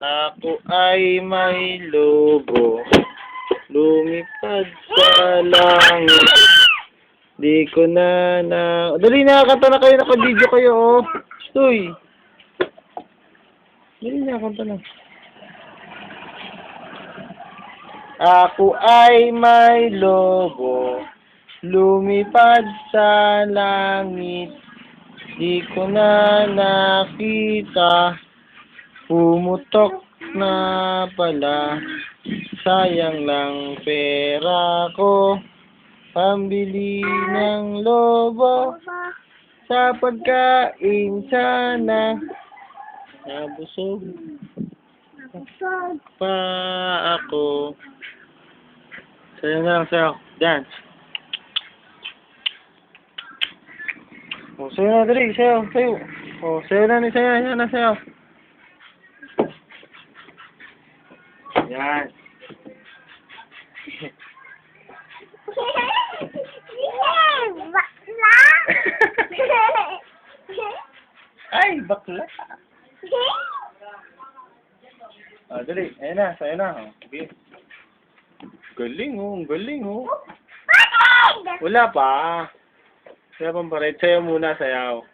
Ako ay may lobo, lumipad sa langit. Di ko na na... Dali na, kanta na kayo, naka-video kayo, oh. Stoy. Dali na, kanta na. Ako ay may lobo, lumipad sa langit. Di ko na nakita, pumutok na pala. Sayang lang pera ko, pambili ng lobo. Sa pagkain sana, nabusog pa ako. Sayo na lang, sayo. Dance. Oh, sayo na, dali, sayo, sayo. Oh, sayo na, sayo, sayo na, sayo. Yan. Ay, bakla. Ah, dali, ayun na, sayo na. Oh, sige. Galing, oh, galing, oh. Wala pa. Wala pang pared. Sayo muna, sayaw.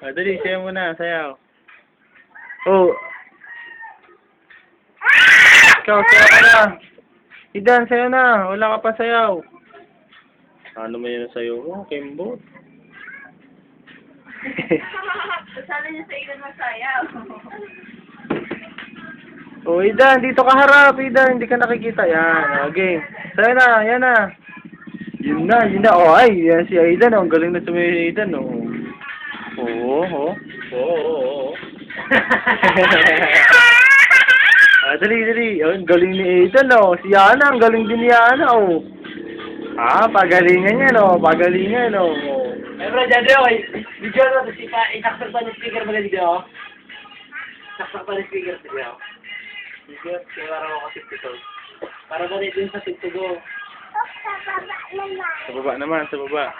Ah, dali, sayo muna, sayaw. Oh. Ikaw, ka na. Idan, sayo na. Wala ka pa sayaw. Ano man yun ang sayo mo, Kimbo? Sana niya sa ilan masayaw. oh, Idan, dito ka harap, Idan. Hindi ka nakikita. Yan, okay. Sayo na, yan na. Yun na, yun na. Oh, ay, yan si Aidan. Oh. Ang galing na sumayo si Aidan. Oh. Oo, oo. Oo, oo, oo. Ah, dali, dali. Oh, ang galing ni Aidan, oh. Si Yana, ang galing din ni Yana, oh. Ah, pagalingan yan, oh. Pagalingan, oh. Eh, bro, dyan doon, video na, tapos ipa, isaksak pa ng speaker mo na video. Saksak pa ng speaker, video. Video, kaya para ako kasi ito. Para ba din sa tugtugo. Sa baba naman, sa baba.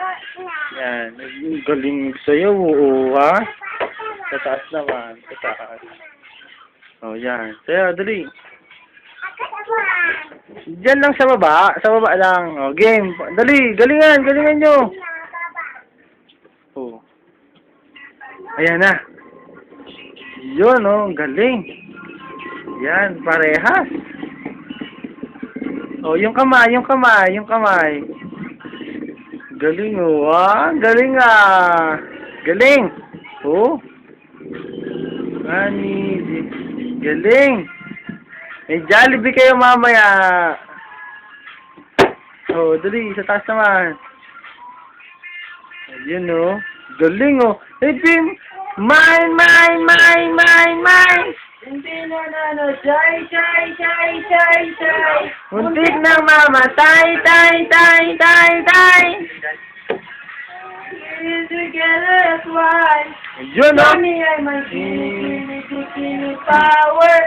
Yan. Galing sa'yo, oo, ha? Sa taas naman, sa taas. Oh, yan. Sayo, dali. Diyan lang sa baba, sa baba lang. Oh, game. Dali, galingan, galingan nyo. Oh. Ayan na. Yun, oh, galing. Yan, parehas. Oh, yung kamay, yung kamay, yung kamay. Galing, oh, ah. Galing, ah. Galing. Oh. Ani, galing. May Jollibee kayo mamaya. Oh, dali, sa taas naman. Ayun, oh. Galing, oh. Hey, Bim! Mine, mine, mine, mine, mine! Hindi na na na, shy, shy, shy, shy, shy. Muntik ng mamatay, tay, tay, tay, tay! Together as one. Ayun, oh. Johnny ay may kili, kili, kili, power.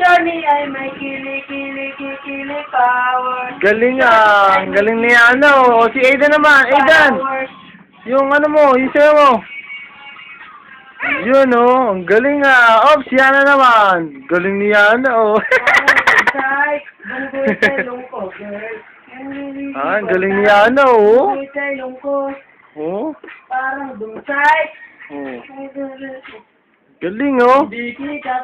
Johnny ay may kili, kili, kili, kili, power. Galing, ah. Ang Galing ni ano. Si Aidan naman. Aidan! Yung ano mo, yung sayo mo. Yun, oh. Ang galing, ah. Ops, Yana naman. Galing ni Yana, oh. Shy, bunggoy girl. ah, ang galing ni Yana, oh. Bunggoy Oh. parang dumsay. Oh. Galing, oh. Hindi kita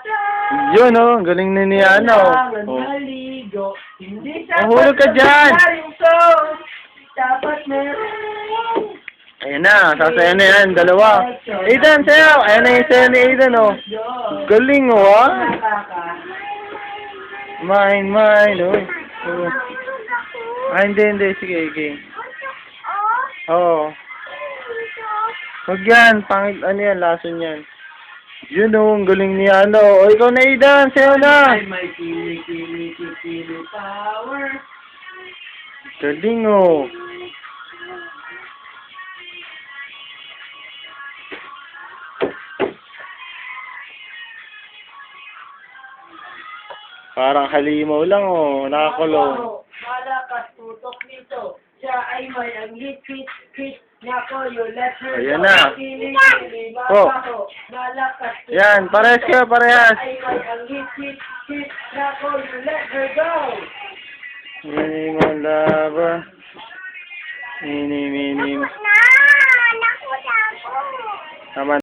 Yun, oh. Ang galing ni ni Yana, Kailangan oh. maligo. Hindi sa Mahulog ka dyan. Dapat meron. Ayan na, sasaya na yan, dalawa. Aidan, sayo. Ayan na yung sayo ni Aidan, oh. Galing, oh, ah. Nakaka. Mine, mine, oh. oh. Ah, hindi, hindi. Sige, sige. Oo. Huwag yan, pangit, ano yan, lason yan. Yun, oh, ang galing ni ano. O, ikaw na, Aidan, sayo na. Ay, may kili, kili, kili, power. Galing, oh. Parang halimaw lang, oh. Nakakulong. May ang hit, hit, hit, Nako, you let her Ayan na. Kilig-kilig, Oh. Yan, parehas kayo, parehas. Ay, ang go. Mini. Mini, mini. Na, naku, naku. Tama